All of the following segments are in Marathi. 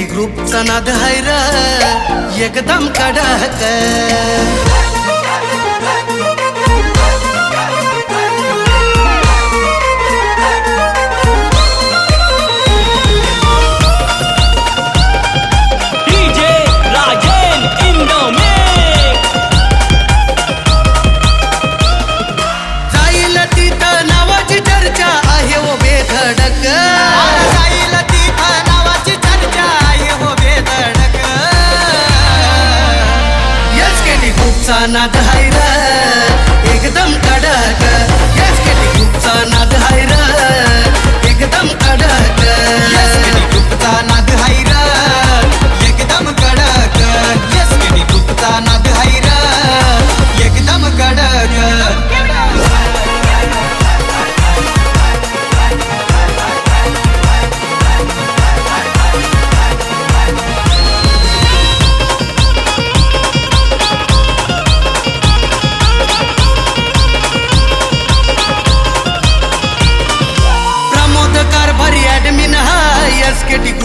टी ग्रुपचा नाद हायर एकदम कडाक. खूपचा नाद हायर एकदम कडक. गॅस किती नाद हायर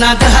not the